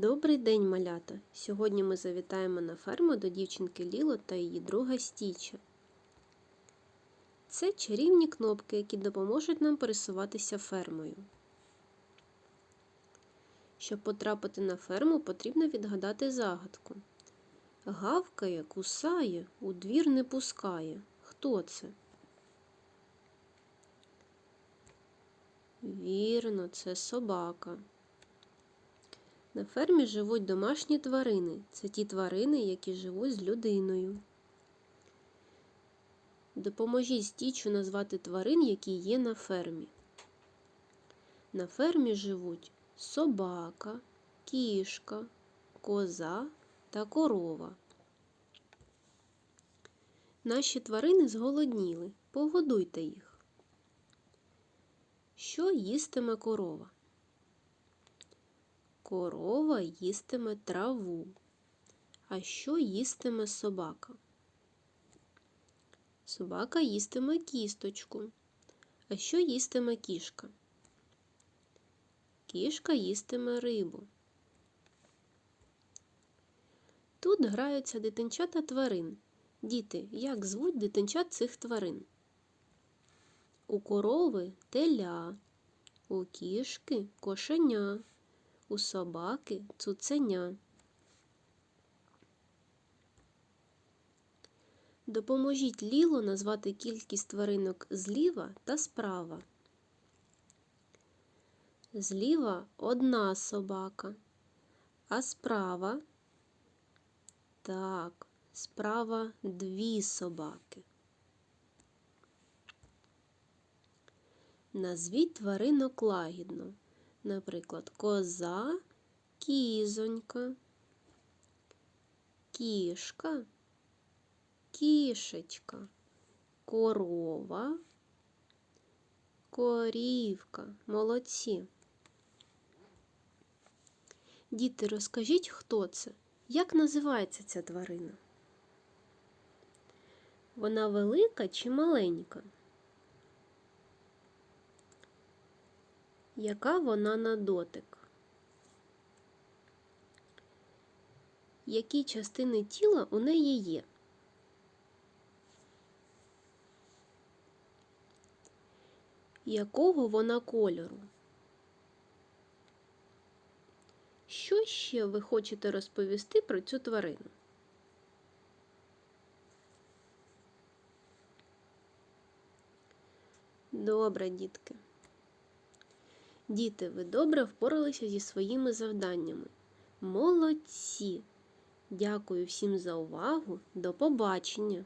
Добрий день, малята! Сьогодні ми завітаємо на ферму до дівчинки Ліло та її друга Стіча. Це чарівні кнопки, які допоможуть нам пересуватися фермою. Щоб потрапити на ферму, потрібно відгадати загадку. Гавкає, кусає, у двір не пускає. Хто це? Вірно, це собака. На фермі живуть домашні тварини. Це ті тварини, які живуть з людиною. Допоможіть стічу назвати тварин, які є на фермі. На фермі живуть собака, кішка, коза та корова. Наші тварини зголодніли. Погодуйте їх. Що їстиме корова? Корова їстиме траву. А що їстиме собака? Собака їстиме кісточку. А що їстиме кішка? Кішка їстиме рибу. Тут граються дитинчата тварин. Діти, як звуть дитинчат цих тварин? У корови теля, у кішки кошеня, у собаки цуценя. Допоможіть Ліло назвати кількість тваринок зліва та справа. Зліва одна собака, а справа так, справа дві собаки. Назвіть тваринок лагідно. Наприклад, коза, кізонька, кішка, кішечка, корова, корівка. Молодці. Діти, розкажіть, хто це? Як називається ця тварина? Вона велика чи маленька? Яка вона на дотик? Які частини тіла у неї є? Якого вона кольору? Що ще ви хочете розповісти про цю тварину? Добре, дітки. Діти, ви добре впоралися зі своїми завданнями. Молодці! Дякую всім за увагу. До побачення!